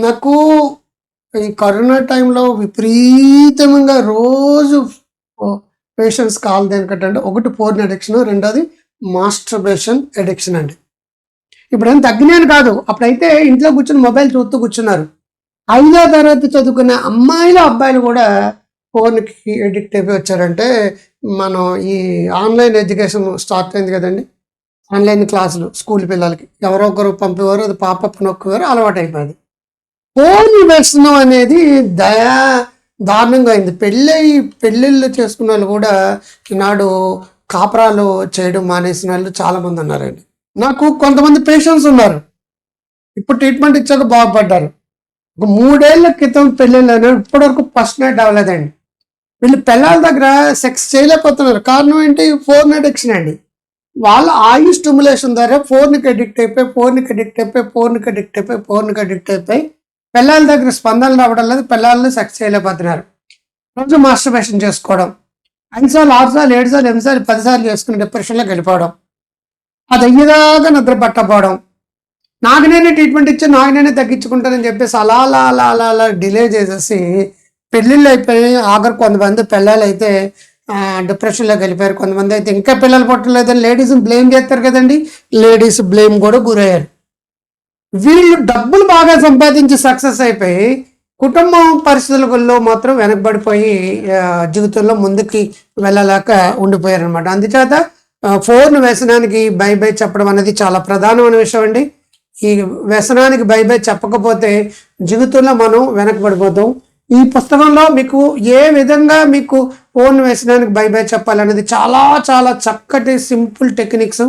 నాకు ఈ కరోనా టైంలో విపరీతంగా రోజు పేషెంట్స్ కాల్ దేనికంటే ఒకటి పోర్న్ అడిక్షన్ రెండోది మాస్టర్బేషన్ అడిక్షన్ అండి. ఇప్పుడు తగ్గినాను కాదు. అప్పుడైతే ఇంట్లో కూర్చొని మొబైల్ చూస్తూ కూర్చున్నారు. ఐదో తరగతి చదువుకున్న అమ్మాయిలు అబ్బాయిలు కూడా ఫోన్కి ఎడిక్ట్ అయిపోయి వచ్చారంటే మనం ఈ ఆన్లైన్ ఎడ్యుకేషన్ స్టార్ట్ అయింది కదండి. ఆన్లైన్ క్లాసులు స్కూల్ పిల్లలకి. ఎవరో ఒకరు పంపేవారు అది పాపప్ నొక్కేవారు అలవాటు అయిపోయింది ఫోన్ వ్యసనం అనేది దయా దారుణంగా అయింది పెళ్ళై పెళ్ళిళ్ళు చేసుకున్న వాళ్ళు కూడా ఈనాడు కాపరాలు చేయడం మానేసిన వాళ్ళు చాలామంది ఉన్నారండి. నాకు కొంతమంది పేషెంట్స్ ఉన్నారు. ఇప్పుడు ట్రీట్మెంట్ ఇచ్చాక బాగుపడ్డారు. ఒక మూడేళ్ళ క్రితం పెళ్ళిళ్ళు ఇప్పటివరకు ఫస్ట్ నైట్ అవ్వలేదండి. వీళ్ళు పిల్లల దగ్గర సెక్స్ చేయలేకపోతున్నారు. కారణం ఏంటి? ఫోన్ అడిక్షన్ అండి. వాళ్ళ ఆయు స్టిమ్యులేషన్ ద్వారా ఫోన్కి అడిక్ట్ అయిపోయి ఫోన్కి అడిక్ట్ అయిపోయి ఫోన్కి అడిక్ట్ అయిపోయి ఫోన్కి అడిక్ట్ అయిపోయి పిల్లల దగ్గర స్పందన రావడం లేదు పిల్లల్ని సెక్స్ చేయలేకపోతున్నారు. రోజు మాస్టర్బేషన్ చేసుకోవడం ఐదు సార్లు ఆరు సార్లు ఏడు సార్లు ఎనిమిది సార్లు పదిసార్లు చేసుకుని డిప్రెషన్లో వెళ్ళిపోవడం అది అయ్యేదాకా నిద్ర పట్టకపోవడం. నాకు నేనే ట్రీట్మెంట్ ఇచ్చి నాకు నేనే తగ్గించుకుంటానని చెప్పేసి అలా అలా అలా అలా అలా డిలే చేసేసి పెళ్ళిళ్ళు అయిపోయి ఆఖరు కొంతమంది పిల్లలు అయితే డిప్రెషన్లోకి వెళ్ళిపోయారు కొంతమంది అయితే ఇంకా పిల్లలు పుట్టలేదని లేడీస్ని బ్లేమ్ చేస్తారు కదండి. లేడీస్ బ్లేమ్ కూడా గురయ్యారు. వీళ్ళు డబ్బులు బాగా సంపాదించి సక్సెస్ అయిపోయి కుటుంబం పరిస్థితులలో మాత్రం వెనకబడిపోయి జీవితంలో ముందుకి వెళ్ళలేక ఉండిపోయారు అనమాట అందుచేత ఫోన్ వ్యసనానికి బై బై చెప్పడం అనేది చాలా ప్రధానమైన విషయం అండి. ఈ వ్యసనానికి బై బై చెప్పకపోతే జీవితంలో మనం వెనకబడిపోతాం. ఈ పుస్తకంలో మీకు ఏ విధంగా మీకు ఫోన్ వేసినానికి బై బై చెప్పాలనేది చాలా చాలా చక్కటి సింపుల్ టెక్నిక్స్.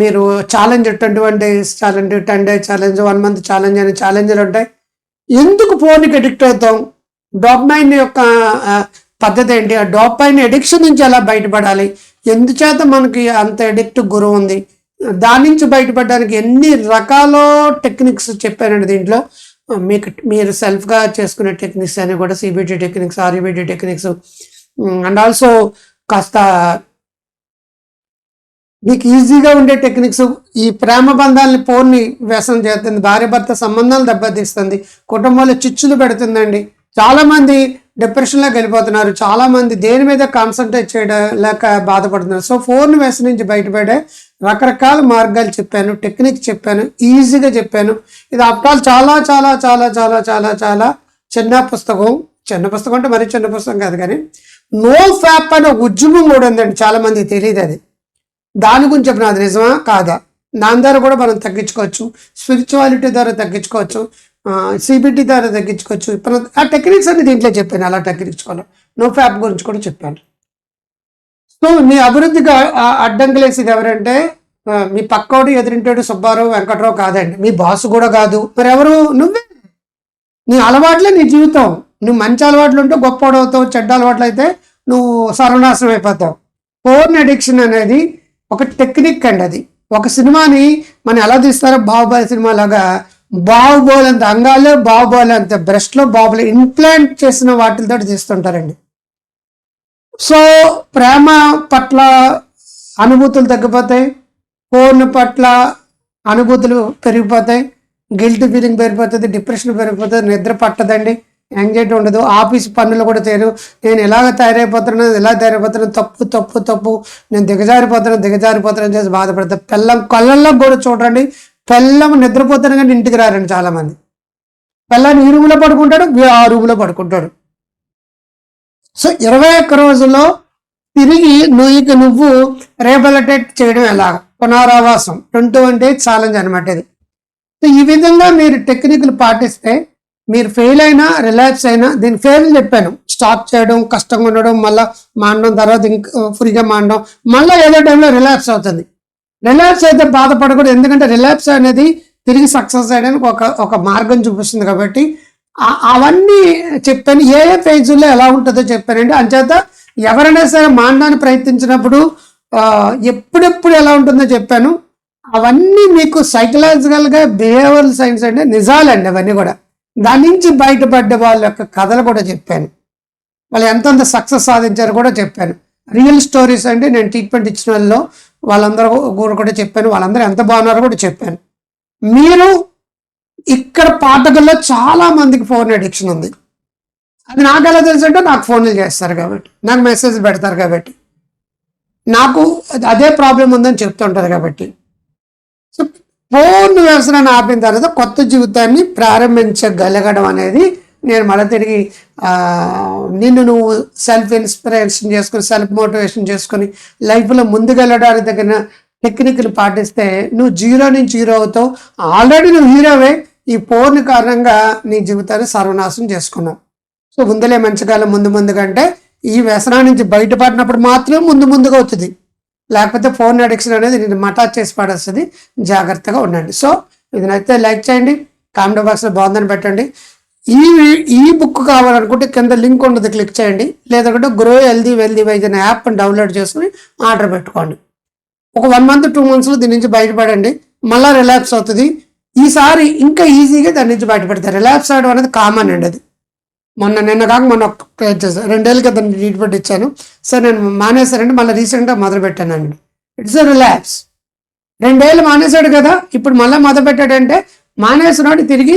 మీరు challenge twenty one days challenge ten days challenge one month challenge అని ఛాలెంజ్లు ఉంటాయి. ఎందుకు ఫోన్కి అడిక్ట్ అవుతాం? డోపమైన్ యొక్క పద్ధతి ఏంటి? ఆ డోపమైన్ అడిక్షన్ నుంచి ఎలా బయటపడాలి? ఎందుచేత మనకి అంత అడిక్ట్ గురువు ఉంది? దాని నుంచి బయటపడడానికి ఎన్ని రకాల టెక్నిక్స్ చెప్పానండి దీంట్లో. మీకు మీరు సెల్ఫ్గా చేసుకునే టెక్నిక్స్ అని కూడా CBT techniques REBT techniques and also కాస్త మీకు ఈజీగా ఉండే టెక్నిక్స్ ఈ ప్రేమ బంధాలని పోర్ని వ్యసనం చేస్తుంది భార్య భర్త సంబంధాలు దెబ్బతీస్తుంది కుటుంబంలో చిచ్చులు పెడుతుందండి. చాలామంది డిప్రెషన్లోకి వెళ్ళిపోతున్నారు. చాలా మంది దేని మీద కాన్సన్ట్రేట్ చేయడం లేక బాధపడుతున్నారు. సో ఫోన్ మెస్ నుంచి బయటపడే రకరకాల మార్గాలు చెప్పాను టెక్నిక్ చెప్పాను ఈజీగా చెప్పాను. ఇది అప్టాల్ చాలా చాలా చాలా చాలా చాలా చాలా చిన్న పుస్తకం. చిన్న పుస్తకం అంటే మరీ చిన్న పుస్తకం కాదు కానీ నో ఫ్యాప్ అనే ఉద్యమం కూడా ఉందండి. చాలామందికి తెలియదు అది. దాని గురించి చెప్పిన అది నిజమా? కాదా? దాని ద్వారా కూడా మనం తగ్గించుకోవచ్చు. స్పిరిచువాలిటీ ద్వారా తగ్గించుకోవచ్చు. సిబిటి ద్వారా తగ్గించుకోవచ్చు. ఇప్పుడు ఆ టెక్నిక్స్ అన్ని దీంట్లో చెప్పాను. అలా తగ్గించుకోవాలి నో ఫ్యాప్ గురించి కూడా చెప్పాను. సో మీ అభివృద్ధికి అడ్డంకులేసేది ఎవరంటే మీ పక్కోడు ఎదురింటాడు సుబ్బారావు వెంకట్రావు కాదండి. మీ బాస్ కూడా కాదు. మరి ఎవరు నువ్వే. నీ అలవాట్లే నీ జీవితం. నువ్వు మంచి అలవాట్లు ఉంటే గొప్పవాడు అవుతావు చెడ్డ అలవాట్లు అయితే నువ్వు సర్వనాశనం అయిపోతావు. ఫోన్ అడిక్షన్ అనేది ఒక టెక్నిక్ అండి అది. ఒక సినిమాని మనం ఎలా తీస్తారో బాహుబలి సినిమా లాగా బాహుబలి అంత అంగాల్లో బాహుబలి అంత బ్రెస్ట్లో బాహుబలి ఇంప్లాంట్ చేసిన వాటితో తీస్తుంటారండి సో ప్రేమ పట్ల అనుభూతులు తగ్గిపోతాయి ఫోన్ పట్ల అనుభూతులు పెరిగిపోతాయి గిల్ట్ ఫీలింగ్ పెరిగిపోతుంది డిప్రెషన్ పెరిగిపోతుంది నిద్ర పట్టదండి యాంగ్జైటీ ఉండదు ఆఫీస్ పనులు కూడా చేయరు. నేను ఎలాగ తయారైపోతున్నాను ఎలా తయారైపోతున్నాను తప్పు తప్పు తప్పు నేను దిగజారిపోతున్నాను దిగజారిపోతున్నాను చేసి బాధపడతాను పిల్లం కళ్ళల్లో కూడా చూడండి పిల్లం నిద్రపోతాను కానీ ఇంటికి రారండి చాలామంది. పెళ్ళని ఈ రూమ్లో పడుకుంటాడు ఆ రూమ్లో పడుకుంటాడు. సో ఇరవై ఒక్క రోజుల్లో తిరిగి నువ్వు నువ్వు రేబలటేట్ చేయడం ఎలా? పునరావాసం. ట్వంటీ వన్ డేస్ ఛాలెంజ్ అనమాట ఇది. సో ఈ విధంగా మీరు టెక్నిక్లు పాటిస్తే మీరు ఫెయిల్ అయినా రిలాక్స్ అయినా దీని ఫెయిల్ చెప్పాను. స్టాప్ చేయడం కష్టంగా ఉండడం మళ్ళీ మానడం తర్వాత ఇంకా ఫ్రీగా మానడం మళ్ళీ ఏదో టైంలో రిలాక్స్ అవుతుంది. రిలాప్స్ అయితే బాధపడకూడదు. ఎందుకంటే రిలాక్స్ అనేది తిరిగి సక్సెస్ అయ్యడానికి ఒక ఒక మార్గం చూపిస్తుంది కాబట్టి అవన్నీ చెప్పాను. ఏ ఏ ఫేజ్లో ఎలా ఉంటుందో చెప్పానండి. అంచేత ఎవరైనా సరే మానడానికి ప్రయత్నించినప్పుడు ఎప్పుడెప్పుడు ఎలా ఉంటుందో చెప్పాను. అవన్నీ మీకు సైకలాజికల్గా బిహేవియర్ సైన్స్ అంటే నిజాలండి అవన్నీ కూడా. దాని నుంచి బయటపడ్డ వాళ్ళ యొక్క కథలు కూడా చెప్పాను. వాళ్ళు ఎంతంత సక్సెస్ సాధించారు కూడా చెప్పాను. రియల్ స్టోరీస్ అంటే నేను ట్రీట్మెంట్ ఇచ్చిన వాళ్ళలో వాళ్ళందరూ కూడా కూడా చెప్పాను వాళ్ళందరూ ఎంత బాగున్నారో కూడా చెప్పాను. మీరు ఇక్కడ పాఠకుల్లో చాలా మందికి ఫోన్ అడిక్షన్ ఉంది. అది నాకు ఎలా తెలుసు అంటే నాకు ఫోన్లు చేస్తారు కాబట్టి నాకు మెసేజ్ పెడతారు కాబట్టి. నాకు అదే ప్రాబ్లం ఉందని చెప్తుంటారు కాబట్టి. సో ఫోన్ వ్యవసాయాన్ని ఆపిన తర్వాత కొత్త జీవితాన్ని ప్రారంభించగలగడం అనేది నేను మళ్ళీ తిరిగి నిన్ను నువ్వు సెల్ఫ్ ఇన్స్పిరేషన్ చేసుకొని సెల్ఫ్ మోటివేషన్ చేసుకుని లైఫ్లో ముందుకెళ్ళడానికి తగిన టెక్నిక్లు పాటిస్తే నువ్వు జీరో నుంచి హీరో అవుతావు. ఆల్రెడీ నువ్వు హీరోవే ఈ ఫోన్ కారణంగా నీ జీవితాన్ని సర్వనాశనం చేసుకున్నావు. సో ముందులే మంచి కాలం ముందు ముందు కంటే ఈ వ్యసనం నుంచి బయటపడినప్పుడు మాత్రమే ముందు ముందుగా అవుతుంది. లేకపోతే ఫోన్ అడిక్షన్ అనేది నేను మటాచ్ చేసి పడేస్తుంది. జాగ్రత్తగా ఉండండి. సో ఇది నచ్చితే లైక్ చేయండి. కామెంట్ బాక్స్లో బాగుందని పెట్టండి. ఈ ఈ బుక్ కావాలనుకుంటే కింద లింక్ ఉండదు క్లిక్ చేయండి. లేదంటే గ్రో హెల్దీ వెల్దీ వైజ్ అనే యాప్ డౌన్లోడ్ చేసుకుని ఆర్డర్ పెట్టుకోండి. ఒక వన్ మంత్ టూ మంత్స్లో దీని నుంచి బయటపడండి. మళ్ళీ రిలాక్స్ అవుతుంది. ఈసారి ఇంకా ఈజీగా దాని నుంచి బయటపడతారు. రిలాక్స్ అవడం అనేది కామన్ అండి అది. మొన్న నిన్న కాక మొన్న క్రియేట్ చేశాను రెండేళ్ళ క్రితం ట్రీట్మెంట్ ఇచ్చాను. సార్ నేను మానేశానంటే మళ్ళీ రీసెంట్గా మొదలు పెట్టానండి. ఇట్స్ అ రిలాక్స్ రెండేళ్ళు మానేశాడు కదా. ఇప్పుడు మళ్ళీ మొదలు పెట్టాడంటే మానేసినాడు తిరిగి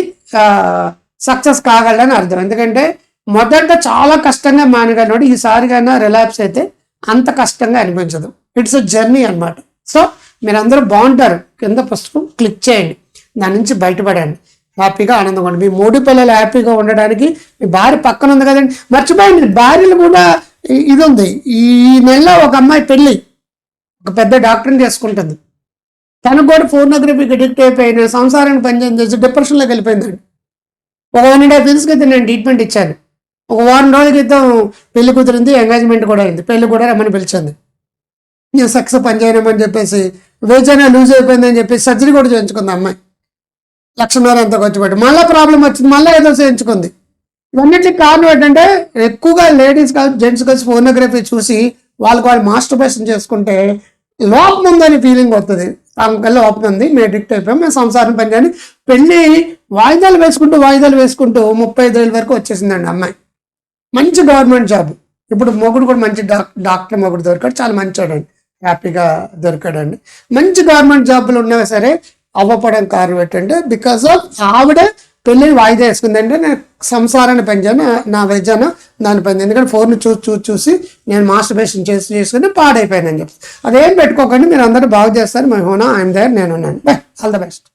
సక్సెస్ కాగలని అర్థం. ఎందుకంటే మొదట చాలా కష్టంగా మానగలడు ఈసారి కన్నా రిలాక్స్ అయితే అంత కష్టంగా అనిపించదు. ఇట్స్ అ జర్నీ అన్నమాట. సో మీరందరూ బాగుంటారు. కింద పుస్తకం క్లిక్ చేయండి. దాని నుంచి బయటపడండి. హ్యాపీగా ఆనందంగా ఉండండి. మీ మూడు పిల్లలు హ్యాపీగా ఉండడానికి మీ భార్య పక్కన ఉంది కదండి. మర్చిపోయింది భార్యలు కూడా ఇది ఉంది. ఈ నెలలో ఒక అమ్మాయి పెళ్ళి ఒక పెద్ద డాక్టర్ని చేసుకుంటుంది. తనకు కూడా ఫోర్నోగ్రఫీకి అడిక్ట్ అయిపోయిన సంసారానికి పనిచేసి చేసి డిప్రెషన్లోకి వెళ్ళిపోయిందండి. ఒక వన్ అండ్ హాఫ్ ఇయర్స్ క్రితం నేను ట్రీట్మెంట్ ఇచ్చాను. ఒక వారం రోజుల క్రితం పెళ్ళి కుదిరింది ఎంగేజ్మెంట్ కూడా అయింది. పెళ్ళి కూడా రమ్మని పిలిచింది నేను సక్సెస్ పని చేయనమని చెప్పేసి వేజైనా లూజ్ అయిపోయిందని చెప్పేసి సర్జరీ కూడా చేయించుకుంది అమ్మాయి. లక్షన్నర ఎంత ఖర్చు పెట్టి. మళ్ళీ ప్రాబ్లం వచ్చింది మళ్ళీ ఏదో చేయించుకుంది. ఇవన్నిటికి కారణం ఏంటంటే ఎక్కువగా లేడీస్ కలిసి జెంట్స్ కలిసి ఫోనోగ్రఫీ చూసి వాళ్ళకి వాళ్ళు మాస్టర్బేషన్ చేసుకుంటే లోపం ఉందని ఫీలింగ్ వస్తుంది. ఆమెకల్లా లోపం ఉంది మేము అడిక్ట్ అయిపోయాం మేము సంసారం పని కానీ పెళ్ళి వాయిదాలు వేసుకుంటూ వాయిదాలు వేసుకుంటూ ముప్పై ఐదు వేల వరకు వచ్చేసిందండి అమ్మాయి. మంచి గవర్నమెంట్ జాబ్. ఇప్పుడు మొగుడు కూడా మంచి డాక్ డాక్టర్ మొగుడు దొరికాడు. చాలా మంచోడండి. హ్యాపీగా దొరికాడండి. మంచి గవర్నమెంట్ జాబ్లు ఉన్నా సరే అవ్వపడం కారణం ఏంటంటే బికాస్ ఆఫ్ ఆవిడ పెళ్ళిని వాయిదా వేసుకుందంటే నేను సంసారాన్ని పెంచాను నా వెజ్జాను దాని పని ఎందుకంటే ఫోన్ చూసి చూసి చూసి నేను మాస్టర్బేషన్ చేసి చేసుకుని పాడైపోయానని చెప్పి. అదేం పెట్టుకోకండి మీరు అందరూ బాగు చేస్తారు. మై హోనా ఐఎమ్ దేర్ నేను ఉన్నాను బై ఆల్ ద బెస్ట్.